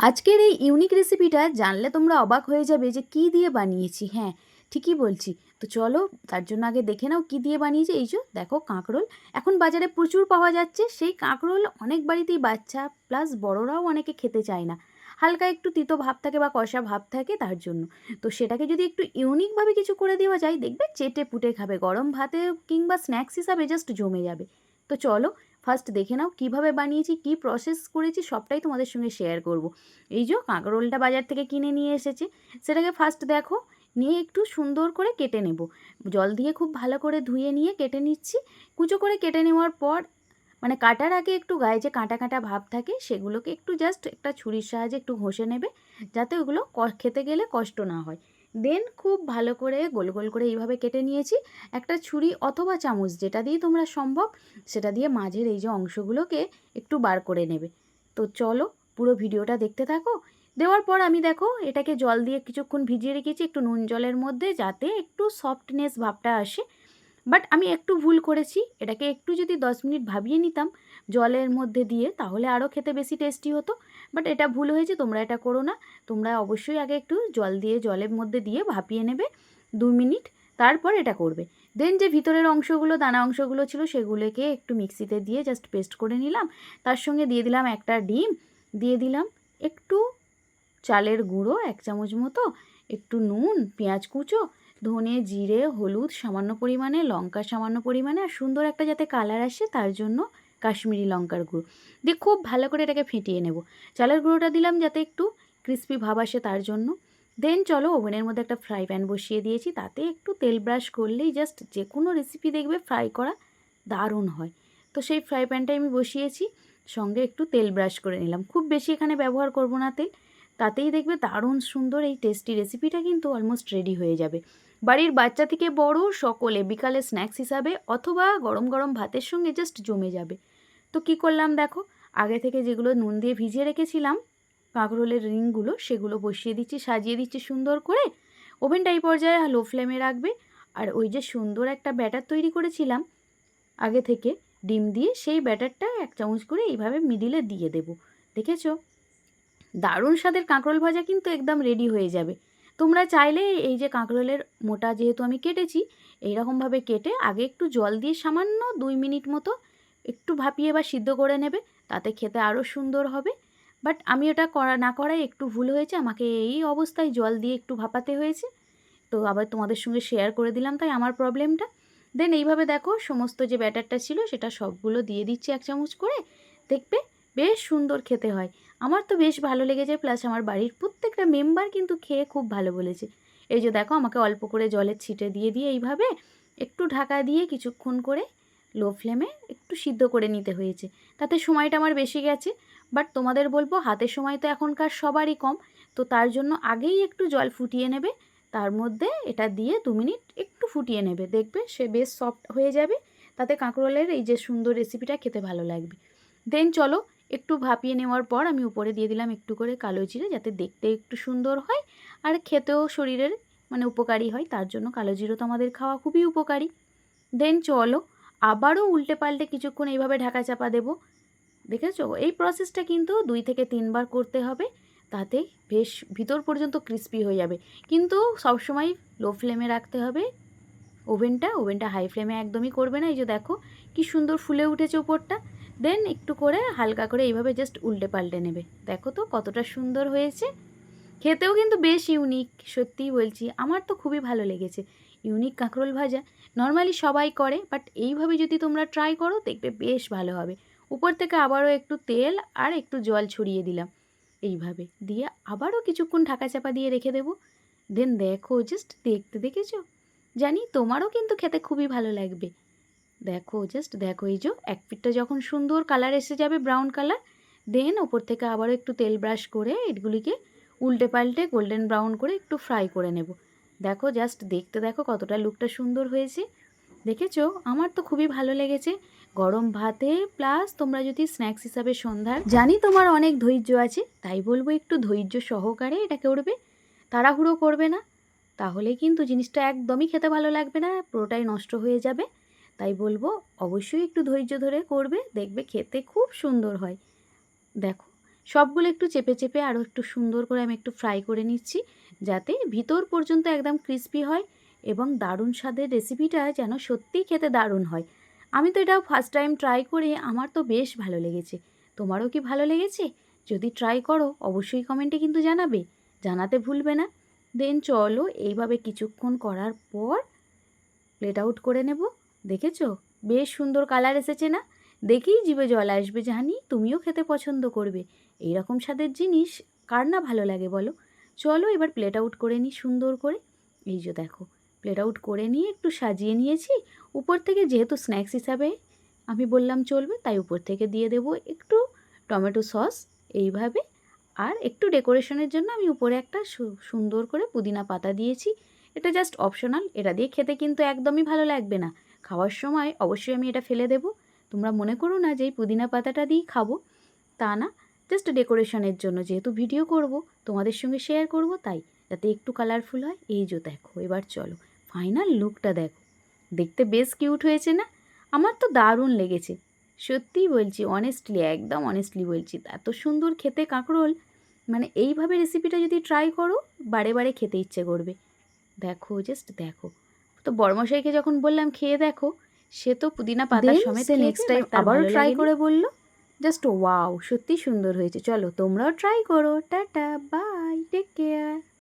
আজকের এই ইউনিক রেসিপিটা জানলে তোমরা অবাক হয়ে যাবে যে কী দিয়ে বানিয়েছি হ্যাঁ ঠিকই বলছি। তো চলো, তার জন্য আগে দেখে নাও কী দিয়ে বানিয়েছি। এই যে, দেখো, কাঁকরোল। এখন বাজারে প্রচুর পাওয়া যাচ্ছে। সেই কাঁকরোল অনেক বাড়িতেই বাচ্চা প্লাস বড়রাও অনেকে খেতে চায় না। হালকা একটু তিতো ভাব থাকে বা কষা ভাব থাকে তার জন্য। তো সেটাকে যদি একটু ইউনিকভাবে কিছু করে দেওয়া যায়, দেখবে চেটে পুটে খাবে। গরম ভাতে কিংবা স্ন্যাক্স হিসাবে জাস্ট জমে যাবে। তো চলো ফার্স্ট দেখে নাও কীভাবে বানিয়েছি, কী প্রসেস করেছি, সবটাই তোমাদের সঙ্গে শেয়ার করব। এই যে কাঁকরোলটা বাজার থেকে কিনে নিয়ে এসেছে, সেটাকে ফার্স্ট দেখো, নিয়ে একটু সুন্দর করে কেটে নেব। জল দিয়ে খুব ভালো করে ধুয়ে নিয়ে কেটে নিচ্ছি। কুচো করে কেটে নেওয়ার পর মানে কাটার আগে একটু গায়ে যে কাঁটা কাঁটা ভাব থাকে, সেগুলোকে একটু জাস্ট একটা ছুরির সাহায্যে একটু ঘষে নেবে, যাতে ওগুলো খেতে গেলে কষ্ট না হয়। দেন খুব ভালো করে গোল গোল করে এইভাবে কেটে নিয়েছি। একটা ছুরি অথবা চামচ যেটা দিয়ে তোমরা সম্ভব, সেটা দিয়ে মাঝের এই যে অংশগুলোকে একটু বার করে নেবে। তো চলো পুরো ভিডিওটা দেখতে থাকো। দেওয়ার পর আমি দেখো এটাকে জল দিয়ে কিছুক্ষণ ভিজিয়ে রেখেছি একটু নুন জলের মধ্যে যাতে একটু সফটনেস ভাবটা আসে। বাট আমি একটু ভুল করেছি। এটাকে একটু যদি দশ মিনিট ভাবিয়ে নিতাম জলের মধ্যে দিয়ে, তাহলে আরও খেতে বেশি টেস্টি হতো। বাট এটা ভুল হয়েছে, তোমরা এটা করো না। তোমরা অবশ্যই আগে একটু জল দিয়ে, জলের মধ্যে দিয়ে ভাপিয়ে নেবে দু মিনিট, তারপর এটা করবে। দেন যে ভিতরের অংশগুলো, দানা অংশগুলো ছিল, সেগুলোকে একটু মিক্সিতে দিয়ে জাস্ট পেস্ট করে নিলাম। তার সঙ্গে দিয়ে দিলাম একটা ডিম। দিয়ে দিলাম একটু চালের গুঁড়ো, এক চামচ মতো, একটু নুন, পেঁয়াজ কুচো ধনে, জিরে, হলুদ, সামান্য পরিমাণে লঙ্কা, সামান্য পরিমাণে আর সুন্দর একটা যাতে কালার আসে তার জন্য কাশ্মীরি লঙ্কার গুঁড়ো। দিয়ে খুব ভালো করে এটাকে ফেটিয়ে নেব। চালের গুঁড়োটা দিলাম যাতে একটু ক্রিস্পি ভাব আসে তার জন্য। দেন চলো ওভেনের মধ্যে একটা ফ্রাই প্যান বসিয়ে দিয়েছি, তাতে একটু তেল ব্রাশ করলেই জাস্ট যে কোনো রেসিপি দেখবে ফ্রাই করা দারুণ হয়। তো সেই ফ্রাই প্যানটাই আমি বসিয়েছি, সঙ্গে একটু তেল ব্রাশ করে নিলাম। খুব বেশি এখানে ব্যবহার করব না তেল, তাতেই দেখবে দারুণ সুন্দর এই টেস্টি রেসিপিটা কিন্তু অলমোস্ট রেডি হয়ে যাবে। বাড়ির বাচ্চা থেকে বড়, সকলে বিকালে স্ন্যাক্স হিসাবে অথবা গরম গরম ভাতের সঙ্গে জাস্ট জমে যাবে। তো কি করলাম দেখো, আগে থেকে যেগুলো নুন দিয়ে ভিজিয়ে রেখেছিলাম, কাঁকরোলের রিংগুলো সেগুলো বসিয়ে দিচ্ছি, সাজিয়ে দিচ্ছি সুন্দর করে। ওভেনটা এই পর্যায়ে লো ফ্লেমে রাখবে। আর ওই যে সুন্দর একটা ব্যাটার তৈরি করেছিলাম, আগে থেকে ডিম দিয়ে সেই ব্যাটারটা এক চামচ করে এইভাবে মিডিলে দিয়ে দেব। দেখেছ? দারুণ স্বাদের কাঁকরোল ভাজা কিন্তু একদম রেডি হয়ে যাবে। তোমরা চাইলে এই যে কাঁকরোলের মোটা যেহেতু আমি কেটেছি, এইরকমভাবে কেটে আগে একটু জল দিয়ে সামান্য দুই মিনিট মতো একটু ভাপিয়ে বা সিদ্ধ করে নেবে, তাতে খেতে আরও সুন্দর হবে। বাট আমি ওটা করা, না করাই একটু ভুল হয়েছে, আমাকে এই অবস্থায় জল দিয়ে একটু ভাপাতে হয়েছে। তো আবার তোমাদের সঙ্গে শেয়ার করে দিলাম তাই আমার প্রবলেমটা দেন এইভাবে দেখো সমস্ত যে ব্যাটারটা ছিল, সেটা সবগুলো দিয়ে দিচ্ছি এক চামচ করে। দেখবে বেশ সুন্দর খেতে হয়। আমার তো বেশ ভালো লেগেছে প্লাস আমার বাড়ির প্রত্যেকটা মেম্বার কিন্তু খেয়ে খুব ভালো বলেছে। এই যে দেখো, আমাকে অল্প করে জলের ছিটে দিয়ে দিয়ে এইভাবে একটু ঢাকা দিয়ে কিছুক্ষণ করে লো ফ্লেমে একটু সিদ্ধ করে নিতে হয়েছে। তাতে সময়টা আমার বেশি গেছে বাট তোমাদের বলব হাতের সময় তো এখনকার সবারই কম, তো তার জন্য আগেই একটু জল ফুটিয়ে নেবে, তার মধ্যে এটা দিয়ে দু মিনিট একটু ফুটিয়ে নেবে। দেখবে সে বেশ সফট হয়ে যাবে, তাতে কাঁকরোলের এই যে সুন্দর রেসিপিটা খেতে ভালো লাগবে। দেন চলো একটু ভাপিয়ে নেওয়ার পর আমি উপরে দিয়ে দিলাম একটু করে কালো জিরে যাতে দেখতে একটু সুন্দর হয় আর খেতেও শরীরের মানে উপকারী হয়, তার জন্য কালো জিরো তো আমাদের খাওয়া খুবই উপকারী। দেন চলো আবারও উল্টে পাল্টে কিছুক্ষণ এইভাবে ঢাকা চাপা দেবো। দেখেছ? এই প্রসেসটা কিন্তু দুই থেকে তিনবার করতে হবে, তাতে বেশ ভিতর পর্যন্ত ক্রিস্পি হয়ে যাবে। কিন্তু সবসময় লো ফ্লেমে রাখতে হবে। ওভেনটা ওভেনটা হাই ফ্লেমে একদমই করবে না। এই যে দেখো, কি সুন্দর ফুলে উঠেছে উপরটা। দেন একটু করে হালকা করে এইভাবে জাস্ট উল্টে পাল্টে নেবে। দেখো তো কতটা সুন্দর হয়েছে। খেতেও কিন্তু বেশ ইউনিক সত্যিই বলছি, আমার তো খুবই ভালো লেগেছে। ইউনিক কাঁকরোল ভাজা নর্মালি সবাই করে বাট এইভাবে যদি তোমরা ট্রাই করো, দেখবে বেশ ভালো হবে। উপর থেকে আবারও একটু তেল আর একটু জল ছড়িয়ে দিলাম। এইভাবে দিয়ে আবারও কিছুক্ষণ ঢাকা চাপা দিয়ে রেখে দেবো। দেন দেখো জাস্ট দেখতে দেখেছ? জানি তোমারও কিন্তু খেতে খুবই ভালো লাগবে। দেখো জাস্ট দেখো, এই যে এক পিঠটা যখন সুন্দর কালার এসে যাবে ব্রাউন কালার দেন ওপর থেকে আবারও একটু তেল ব্রাশ করে এগুলিকে উল্টে পাল্টে গোল্ডেন ব্রাউন করে একটু ফ্রাই করে নেব। দেখো জাস্ট দেখতে দেখো কতটা লুকটা সুন্দর হয়েছে। দেখেছ? আমার তো খুবই ভালো লেগেছে। গরম ভাতে প্লাস তোমরা যদি স্ন্যাক্স হিসাবে সন্ধ্যার, জানি তোমার অনেক ধৈর্য আছে, তাই বলব একটু ধৈর্য সহকারে এটা করবে তাড়াহুড়ো করবে না। তাহলে কিন্তু জিনিসটা একদমই খেতে ভালো লাগবে না, পুরোটাই নষ্ট হয়ে যাবে। তাই বলব অবশ্যই একটু ধৈর্য ধরে করবে, দেখবে খেতে খুব সুন্দর হয়। দেখো, সবগুলো একটু চেপে চেপে আরও একটু সুন্দর করে আমি একটু ফ্রাই করে নিচ্ছি, যাতে ভিতর পর্যন্ত একদম ক্রিস্পি হয় এবং দারুণ স্বাদের রেসিপিটা যেন সত্যিই খেতে দারুণ হয়। আমি তো এটা ফার্স্ট টাইম ট্রাই করে আমার তো বেশ ভালো লেগেছে। তোমারও কি ভালো লেগেছে? যদি ট্রাই করো, অবশ্যই কমেন্টে কিন্তু জানাবে। জানাতে ভুলবে না। দেন চলো, এইভাবে কিছুক্ষণ করার পর প্লেট আউট করে নেব। দেখেছ? বেশ সুন্দর কালার এসেছে না? দেখেই জিভে জল আসবে জানি তুমিও খেতে পছন্দ করবে। এই রকম স্বাদের জিনিস কার না ভালো লাগে বলো? চলো এবার প্লেট আউট করে নিই সুন্দর করে। এই যে দেখো প্লেট আউট করে নিয়ে একটু সাজিয়ে নিয়েছি। উপর থেকে যেহেতু স্ন্যাক্স হিসাবে আমি বললাম চলবে, তাই উপর থেকে দিয়ে দেব একটু টমেটো সস এইভাবে। আর একটু ডেকোরেশনের জন্য আমি উপরে একটা সুন্দর করে পুদিনা পাতা দিয়েছি। এটা জাস্ট অপশনাল এটা দিয়ে খেতে কিন্তু একদমই ভালো লাগবে না। খাওয়ার সময় অবশ্যই আমি এটা ফেলে দেব। তোমরা মনে করো না যে এই পুদিনা পাতাটা দিয়েই খাব। তা না জাস্ট ডেকোরেশনের জন্য যেহেতু ভিডিও করব, তোমাদের সঙ্গে শেয়ার করব, তাই যাতে একটু কালারফুল হয়। এই যে দেখো, এবার চলো ফাইনাল লুকটা দেখো। দেখতে বেশ কিউট হয়েছে না? আমার তো দারুণ লেগেছে। সত্যিই বলছি অনেস্টলি একদম অনেস্টলি বলছি, এত সুন্দর খেতে কাঁকরোল। মানে এইভাবে রেসিপিটা যদি ট্রাই করো, বারে বারে খেতে ইচ্ছে করবে। দেখো জাস্ট দেখো। তো বড়মশাইকে যখন বললাম খেয়ে দেখো সে তো পুদিনা পাতার Then সমেত নেক্সট টাইম আবারও ট্রাই করে বলল জাস্ট ওয়াও সত্যি সুন্দর হয়েছে। চলো তোমরাও ট্রাই করো। Tata bye take care